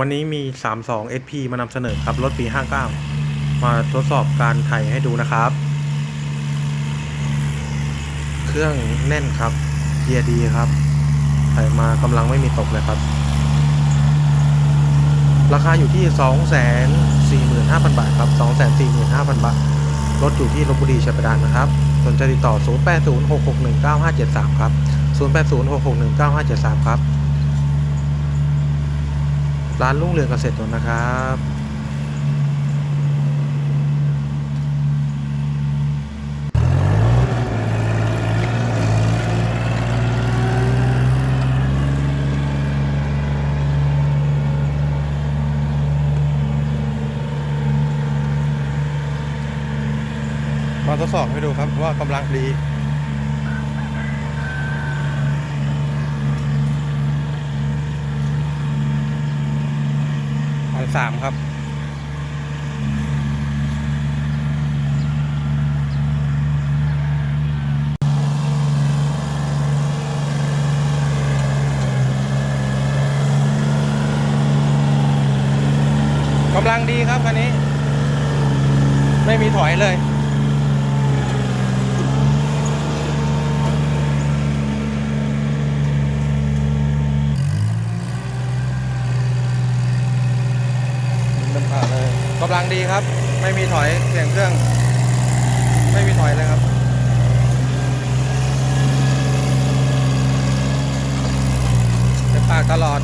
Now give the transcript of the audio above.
วันนี้มี 32 SP มานำเสนอครับ รถปี 59 มาทดสอบการไถให้ดูนะครับ เครื่องแน่นครับ เกียร์ดีครับ ไถมากำลังไม่มีตกเลยครับ ราคาอยู่ที่ 245,000 บาทครับ 245,000 บาท รถอยู่ที่ลบบุรีชัยประดานนะครับ สนใจติดต่อ 0806619573 ครับ 0806619573 ครับ ร้านรุ่งเรืองเกษตรนนนะครับมาทดสอบให้ดูครับว่ากำลังดี นสามครับ กำลังดีครับคันนี้ ไม่มีถอยเลย กำลังดีครับ ไม่มีถอยเสียงเครื่อง ไม่มีถอยเลยครับ เป็นปากตลอด